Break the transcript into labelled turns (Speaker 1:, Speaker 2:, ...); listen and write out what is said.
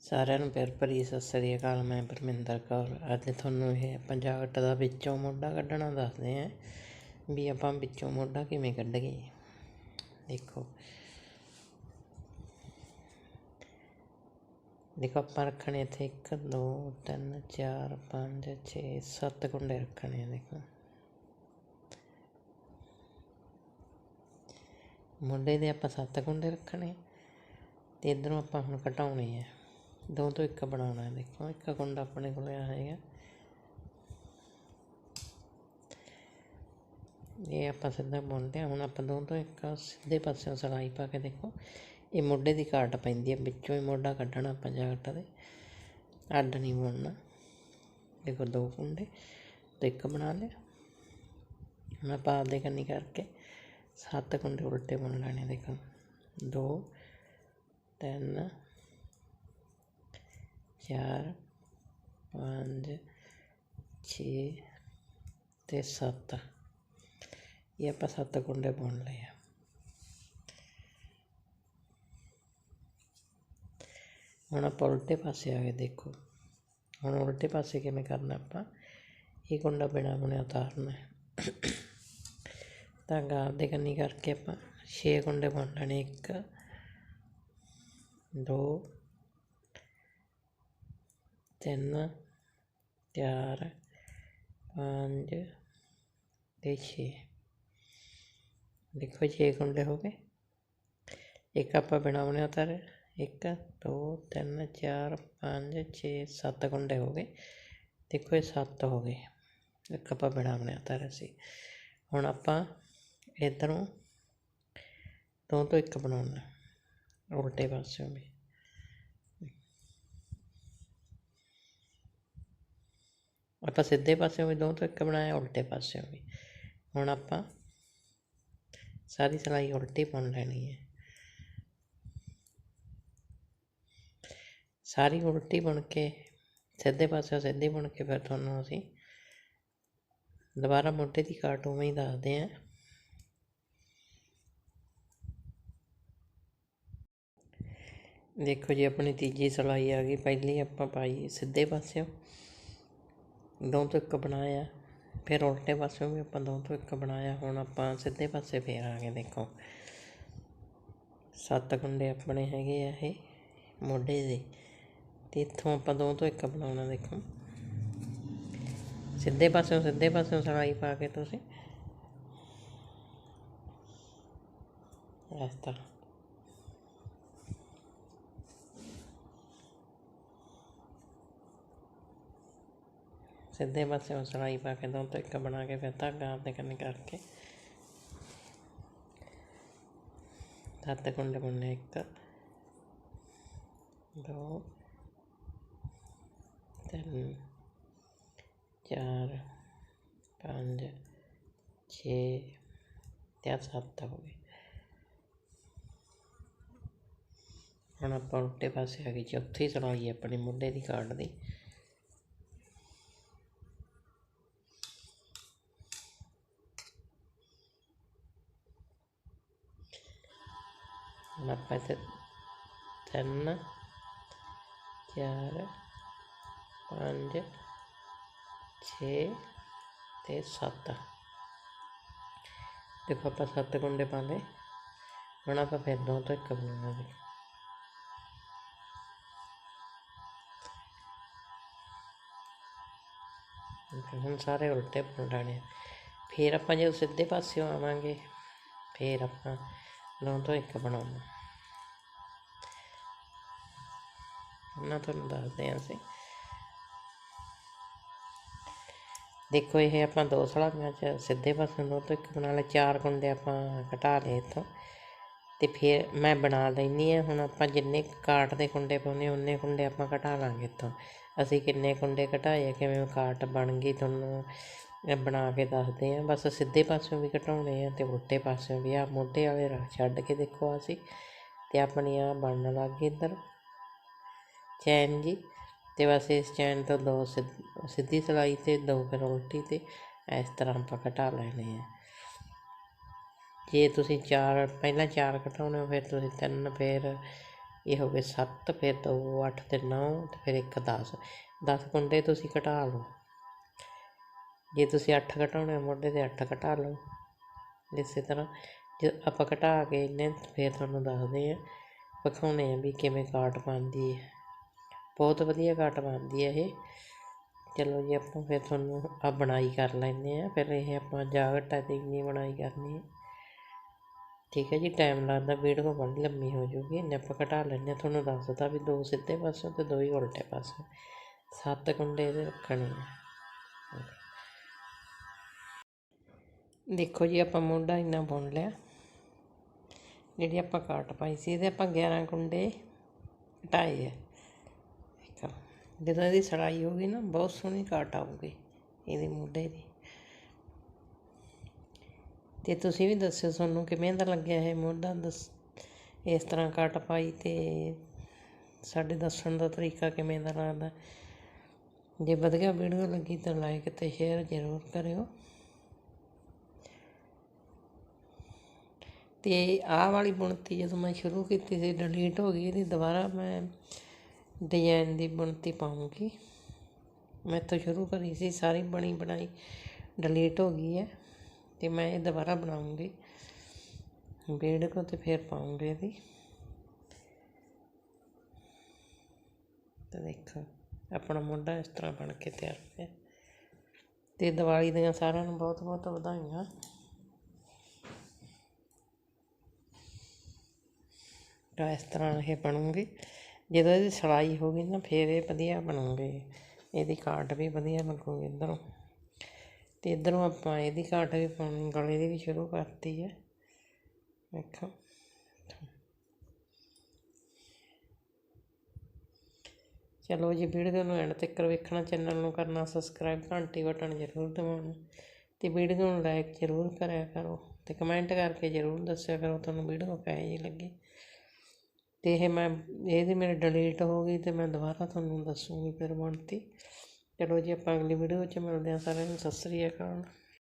Speaker 1: ਸਾਰਿਆਂ ਨੂੰ ਪਿਆਰ ਭਰੀ ਸਤਿ ਸ੍ਰੀ ਅਕਾਲ, ਮੈਂ ਪਰਮਿੰਦਰ ਕੌਰ। ਅੱਜ ਤੁਹਾਨੂੰ ਇਹ ਆਪਾਂ ਜਾਕਟ ਦਾ ਵਿੱਚੋਂ ਮੋਢਾ ਕੱਢਣਾ ਦੱਸਦੇ ਆਂ ਵੀ ਆਪਾਂ ਵਿੱਚੋਂ ਮੋਢਾ ਕਿਵੇਂ ਕੱਢੀਏ। ਦੇਖੋ। ਦੇਖੋ, ਆਪਾਂ ਰੱਖਣੇ ਇੱਥੇ 1 2 3 4 5 6 7 ਗੁੰਡੇ ਰੱਖਣੇ ਦੇਖੋ। ਮੁੰਡੇ ਦੇ ਆਪਾਂ 7 ਗੁੰਡੇ ਰੱਖਣੇ ਤੇ ਇਧਰੋਂ ਆਪਾਂ ਹੁਣ ਘਟਾਉਣੇ ਆ। ਦੋ ਤੋਂ ਇੱਕ ਬਣਾਉਣਾ ਹੈ, ਦੇਖੋ। ਇੱਕ ਕੁੰਡਾ ਆਪਣੇ ਕੋਲ ਆ ਹੈਗਾ ਇਹ ਆਪਾਂ ਸਿੱਧਾ ਬੁਣਦੇ ਹਾਂ। ਹੁਣ ਆਪਾਂ ਦੋ ਤੋਂ ਇੱਕ ਸਿੱਧੇ ਪਾਸਿਓਂ ਸਲਾਈ ਪਾ ਕੇ ਦੇਖੋ। ਇਹ ਮੋਢੇ ਦੀ ਕਾਟ ਪੈਂਦੀ ਹੈ। ਵਿੱਚੋਂ ਹੀ ਮੋਢਾ ਕੱਢਣਾ ਆਪਾਂ ਜੈਕਟ ਦੇ। ਅੱਡ ਨਹੀਂ ਬੁਣਨਾ। ਦੇਖੋ, ਦੋ ਕੁੰਡੇ ਤੇ ਇੱਕ ਬਣਾ ਲਿਆ। ਹੁਣ ਆਪਾਂ ਆਪਦੇ ਕੰਨੀ ਕਰਕੇ ਸੱਤ ਕੁੰਡੇ ਉਲਟੇ ਬੁਣ ਲੈਣੇ, ਦੇਖੋ। ਦੋ, ਤਿੰਨ ਚਾਰ, ਪੰਜ, ਛੇ ਅਤੇ ਸੱਤ। ਇਹ ਆਪਾਂ ਸੱਤ ਕੁੰਡੇ ਬੁਣ ਲਏ ਆ। ਹੁਣ ਆਪਾਂ ਉਲਟੇ ਪਾਸੇ ਆ ਕੇ ਦੇਖੋ। ਹੁਣ ਉਲਟੇ ਪਾਸੇ ਕਿਵੇਂ ਕਰਨਾ ਆਪਾਂ? ਇਹ ਕੁੰਡਾ ਬਿਨਾ ਬੁਣਿਆ ਉਤਾਰਨਾ ਤਾਂ ਧਾਗਾ ਦੇ ਕੰਨੀ ਕਰਕੇ ਆਪਾਂ ਛੇ ਕੁੰਡੇ ਬੁਣ ਲੈਣੇ, ਇੱਕ, ਦੋ ਤਿੰਨ ਚਾਰ ਪੰਜ ਅਤੇ ਛੇ ਦੇਖੋ ਛੇ ਕੁੰਡੇ ਹੋ ਗਏ ਇੱਕ ਆਪਾਂ ਬਿਨਾਂ ਬਣਿਆ ਉਤਾਰੇ ਇੱਕ ਦੋ ਤਿੰਨ ਚਾਰ ਪੰਜ ਛੇ ਸੱਤ ਕੁੰਡੇ ਹੋ ਗਏ ਦੇਖੋ ਇਹ ਸੱਤ ਹੋ ਗਏ ਇੱਕ ਆਪਾਂ ਬਿਨਾਂ ਬਣਿਆ ਉਤਾਰਿਆ ਸੀ ਹੁਣ ਆਪਾਂ ਇਧਰੋਂ ਦੋ ਤੋਂ ਇੱਕ ਬਣਾਉਣਾ ਉਲਟੇ ਪਾਸਿਓਂ ਵੀ ਆਪਾਂ ਸਿੱਧੇ ਪਾਸਿਓਂ ਵੀ ਦੋ ਤੋਂ ਇੱਕ ਬਣਾਇਆ ਉਲਟੇ ਪਾਸਿਓਂ ਵੀ। ਹੁਣ ਆਪਾਂ ਸਾਰੀ ਸਲਾਈ ਉਲਟੀ ਬੁਣ ਲੈਣੀ ਹੈ। ਸਾਰੀ ਉਲਟੀ ਬੁਣ ਕੇ, ਸਿੱਧੇ ਪਾਸਿਓਂ ਸਿੱਧੀ ਬੁਣ ਕੇ ਫਿਰ ਤੁਹਾਨੂੰ ਅਸੀਂ ਦੁਬਾਰਾ ਮੋਢੇ ਦੀ ਕਾਟ ਉਵੇਂ ਹੀ ਦੱਸਦੇ ਆਂ ਦੇਖੋ ਜੀ, ਆਪਣੀ ਤੀਜੀ ਸਲਾਈ ਆ ਗਈ। ਪਹਿਲੀ ਆਪਾਂ ਪਾਈ ਸਿੱਧੇ ਪਾਸਿਓਂ। ਦੋ ਤੋਂ ਇੱਕ ਬਣਾਇਆ, ਫਿਰ ਉਲਟੇ ਪਾਸਿਓਂ ਵੀ ਆਪਾਂ ਦੋ ਤੋਂ ਇੱਕ ਬਣਾਇਆ, ਹੁਣ ਆਪਾਂ ਸਿੱਧੇ ਪਾਸੇ ਫਿਰ ਆ ਗਏ ਦੇਖੋ। ਸੱਤ ਕੁੰਡੇ ਆਪਣੇ ਹੈਗੇ ਆ ਇਹ ਮੋਢੇ ਦੇ, ਤੇ ਇੱਥੋਂ ਆਪਾਂ ਦੋ ਤੋਂ ਇੱਕ ਬਣਾਉਣਾ ਦੇਖੋ। ਸਿੱਧੇ ਪਾਸਿਓਂ ਸਿੱਧੇ ਪਾਸਿਓਂ ਸਲਾਈ ਪਾ ਕੇ ਤੁਸੀਂ। ਇਸ ਤਰ੍ਹਾਂ ਸਿੱਧੇ ਪਾਸੇ ਸਲਾਈ ਪਾ ਕੇ ਦੋ ਤੋਂ ਇੱਕ ਬਣਾ ਕੇ ਫਿਰ ਧਾਗਾ ਆਪਦੇ ਕੰਨ ਕਰਕੇ। ਸੱਤ ਕੁੰਡੇ ਬੁਣਨੇ ਇੱਕ, ਦੋ, ਤਿੰਨ, ਚਾਰ, ਪੰਜ, ਛੇ, ਤੇ ਸੱਤ ਹੋ ਗਏ। ਹੁਣ ਆਪਾਂ ਉਲਟੇ ਪਾਸੇ ਆ ਗਏ ਚੌਥੀ ਸਲਾਈ ਆਪਣੀ ਮੁੰਡੇ ਦੀ ਕਾਟ ਦੀ। ਹੁਣ ਆਪਾਂ ਇੱਥੇ ਤਿੰਨ ਚਾਰ ਪੰਜ ਛੇ ਅਤੇ ਸੱਤ ਦੇਖੋ ਆਪਾਂ ਸੱਤ ਗੁੰਡੇ ਪਾ ਲਏ ਹੁਣ ਆਪਾਂ ਫਿਰ ਦੋ ਤੋਂ ਇੱਕ ਬਣਾਵਾਂਗੇ ਹੁਣ ਸਾਰੇ ਉਲਟੇ ਬਣ ਲੈਣੇ ਆ। ਫਿਰ ਆਪਾਂ ਜੇ ਸਿੱਧੇ ਪਾਸਿਓਂ ਆਵਾਂਗੇ ਫਿਰ ਆਪਾਂ ਦੋ ਤੋਂ ਇੱਕ ਬਣਾਉਣਾ ਉਹਨਾਂ ਤੁਹਾਨੂੰ ਦੱਸਦੇ ਹਾਂ ਅਸੀਂ। ਦੇਖੋ, ਇਹ ਆਪਾਂ ਦੋ ਸਲਾਈਆਂ ਚ ਸਿੱਧੇ ਪਾਸੇ ਦੋ ਤੋਂ ਇੱਕ ਬਣਾ ਲਏ, ਚਾਰ ਕੁੰਡੇ ਆਪਾਂ ਘਟਾ ਲਏ ਇੱਥੋਂ। ਤੇ ਫਿਰ ਮੈਂ ਬਣਾ ਲੈਣੀ ਆ ਹੁਣ ਆਪਾਂ ਜਿੰਨੇ ਕਾਟ ਦੇ ਕੁੰਡੇ ਪਾਉਣੇ ਉਨੇ ਕੁੰਡੇ ਆਪਾਂ ਘਟਾ ਲਾਂਗੇ ਇੱਥੋਂ। ਅਸੀਂ ਕਿੰਨੇ ਕੁੰਡੇ ਘਟਾਏ ਕਿਵੇਂ ਕਾਟ ਬਣ ਗਈ ਤੁਹਾਨੂੰ ਬਣਾ ਕੇ ਦੱਸਦੇ ਹਾਂ ਬਸ ਸਿੱਧੇ ਪਾਸਿਓਂ ਵੀ ਘਟਾਉਣੇ ਆ ਅਤੇ ਉਲਟੇ ਪਾਸਿਓਂ ਵੀ। ਆਹ ਮੋਢੇ ਵਾਲੇ ਰੱਖ ਛੱਡ ਕੇ ਦੇਖੋ ਅਸੀਂ ਅਤੇ ਆਪਣੀ ਆ ਬਣਨ ਲੱਗ ਗਈ ਇੱਧਰ। ਚੈਨ ਜੀ ਅਤੇ ਬਸ ਇਸ ਚੈਨ ਤੋਂ ਦੋ ਸਿੱਧ- ਸਿੱਧੀ ਸਿਲਾਈ ਤੇ ਦੋ ਫਿਰ ਉਲਟੀ ਤੇ ਇਸ ਤਰ੍ਹਾਂ ਆਪਾਂ ਘਟਾ ਲੈਣੇ ਆ। ਜੇ ਤੁਸੀਂ ਚਾਰ, ਪਹਿਲਾਂ ਚਾਰ ਘਟਾਉਣੇ ਹੋ, ਫਿਰ ਤੁਸੀਂ ਤਿੰਨ, ਫਿਰ ਇਹ ਹੋ ਗਏ 7 ਫਿਰ 2 8 ਤੇ 9 ਤੇ ਫਿਰ ਇੱਕ 10 10 ਕੁੰਡੇ ਤੁਸੀਂ ਘਟਾ ਲਓ। ਜੇ ਤੁਸੀਂ ਅੱਠ ਘਟਾਉਣੇ ਆ ਮੋਢੇ ਤੇ ਅੱਠ ਘਟਾ ਲਓ। ਇਸੇ ਤਰ੍ਹਾਂ ਜੇ ਆਪਾਂ ਘਟਾ ਕੇ ਇਹਨੇ ਫਿਰ ਤੁਹਾਨੂੰ ਦੱਸਦੇ ਹਾਂ ਵਿਖਾਉਣੇ ਆ ਵੀ ਕਿਵੇਂ ਕਾਟ ਪਾਉਂਦੀ ਹੈ। ਬਹੁਤ ਵਧੀਆ ਕਾਟ ਪਾਉਂਦੀ ਹੈ ਇਹ। ਚਲੋ ਜੀ, ਆਪਾਂ ਫਿਰ ਤੁਹਾਨੂੰ ਆ ਬਣਾਈ ਕਰ ਲੈਂਦੇ ਹਾਂ ਫਿਰ ਇਹ ਆਪਾਂ ਜਾਗਟਾ ਤੇ ਇੰਨੀ ਬਣਾਈ ਕਰਨੀ ਹੈ ਠੀਕ ਹੈ ਜੀ, ਟਾਈਮ ਲੱਗਦਾ, ਵੀਡੀਓ ਬੜੀ ਲੰਮੀ ਹੋ ਜੂਗੀ ਇਹਨੇ ਆਪਾਂ ਘਟਾ ਲੈਂਦੇ ਹਾਂ ਤੁਹਾਨੂੰ ਦੱਸਦਾ ਵੀ ਦੋ ਸਿੱਧੇ ਪਾਸੋਂ ਤੇ ਦੋ ਹੀ ਉਲਟੇ ਪਾਸੋਂ। ਸੱਤ ਕੁੰਡੇ ਇਹਦੇ ਰੱਖਣੇ ਆ। ਦੇਖੋ ਜੀ, ਆਪਾਂ ਮੋਢਾ ਇੰਨਾ ਬੁਣ ਲਿਆ। ਜਿਹੜੀ ਆਪਾਂ ਕਾਟ ਪਾਈ ਸੀ, ਇਹਦੇ ਆਪਾਂ 11 ਕੁੰਡੇ ਘਟਾਏ ਆ। ਇੱਕ, ਜਦੋਂ ਇਹਦੀ ਸੜਾਈ ਹੋਗੀ ਨਾ, ਬਹੁਤ ਸੋਹਣੀ ਕਾਟ ਆਊਗੀ, ਇਹਦੇ ਮੋਢੇ ਦੀ। ਤੇ ਤੁਸੀਂ ਵੀ ਦੱਸਿਓ ਤੁਹਾਨੂੰ ਕਿਵੇਂ ਦਾ ਲੱਗਿਆ ਇਹ ਮੋਢਾ ਦੱਸ, ਇਸ ਤਰ੍ਹਾਂ ਕੱਟ ਪਾਈ ਤੇ ਸਾਡੇ ਦੱਸਣ ਦਾ ਤਰੀਕਾ ਕਿਵੇਂ ਦਾ ਲੱਗਦਾ। ਜੇ ਵਧੀਆ ਵੀਡੀਓ ਲੱਗੀ ਤਾਂ ਲਾਈਕ ਤੇ ਸ਼ੇਅਰ ਜ਼ਰੂਰ ਕਰਿਓ। ਅਤੇ ਆਹ ਵਾਲੀ ਬੁਣਤੀ ਜਦੋਂ ਮੈਂ ਸ਼ੁਰੂ ਕੀਤੀ ਸੀ ਡਿਲੀਟ ਹੋ ਗਈ ਇਹਦੀ, ਦੁਬਾਰਾ ਮੈਂ ਡਿਜ਼ਾਇਨ ਦੀ ਬੁਣਤੀ ਪਾਊਂਗੀ। ਮੈਂ ਤੋਂ ਸ਼ੁਰੂ ਕਰੀ ਸੀ, ਸਾਰੀ ਬਣੀ ਬਣਾਈ ਡਿਲੀਟ ਹੋ ਗਈ ਹੈ ਅਤੇ ਮੈਂ ਇਹ ਦੁਬਾਰਾ ਬਣਾਉਂਗੀ ਕੋ ਤੇ ਫਿਰ ਪਾਉਂਗੇ ਇਹਦੀ। ਤੇ ਦੇਖੋ, ਆਪਣਾ ਮੁੰਡਾ ਇਸ ਤਰ੍ਹਾਂ ਬਣ ਕੇ ਤਿਆਰ ਹੋਇਆ। ਤੇ ਦੀਵਾਲੀ ਦੀਆਂ ਸਾਰਿਆਂ ਨੂੰ ਬਹੁਤ ਬਹੁਤ ਵਧਾਈਆਂ। ਤਾਂ ਇਸ ਤਰ੍ਹਾਂ ਇਹ ਬਣੂਗੀ। ਜਦੋਂ ਇਹਦੀ ਸਿਲਾਈ ਹੋ ਗਈ ਨਾ, ਫਿਰ ਇਹ ਵਧੀਆ ਬਣੂਗੇ। ਇਹਦੀ ਕਾਟ ਵੀ ਵਧੀਆ ਲੱਗੂਗੀ ਇੱਧਰੋਂ। ਅਤੇ ਇੱਧਰੋਂ ਆਪਾਂ ਇਹਦੀ ਕਾਟ ਵੀ ਪਾਉਣੀ, ਗਲੇ ਦੀ ਵੀ ਸ਼ੁਰੂ ਕਰਤੀ ਹੈ। ਵੇਖੋ। ਚਲੋ ਜੀ, ਵੀਡੀਓ ਨੂੰ ਐਂਡ ਤੱਕ ਵੇਖਣਾ, ਚੈਨਲ ਨੂੰ ਕਰਨਾ, ਸਬਸਕ੍ਰਾਈਬ, ਘੰਟੀ ਬਟਨ ਜ਼ਰੂਰ ਦਬਾਉਣਾ। ਤੇ ਵੀਡੀਓ ਨੂੰ ਲਾਈਕ ਜ਼ਰੂਰ ਕਰਿਆ ਕਰੋ ਤੇ ਕਮੈਂਟ ਕਰਕੇ ਜ਼ਰੂਰ ਦੱਸਿਆ ਕਰੋ, ਤੁਹਾਨੂੰ ਵੀਡੀਓ ਕਿਹੋ ਜਿਹੀ ਲੱਗੀ। ਅਤੇ ਇਹ ਮੈਂ, ਇਹਦੀ ਮੇਰੀ ਡਿਲੀਟ ਹੋ ਗਈ ਅਤੇ ਮੈਂ ਦੁਬਾਰਾ ਤੁਹਾਨੂੰ ਦੱਸੂੰਗੀ ਫਿਰ ਬਣਤੀ। ਚਲੋ ਜੀ, ਆਪਾਂ ਅਗਲੀ ਵੀਡੀਓ 'ਚ ਮਿਲਦੇ ਹਾਂ ਸਾਰਿਆਂ ਨੂੰ। ਸਤਿ ਸ੍ਰੀ ਅਕਾਲ।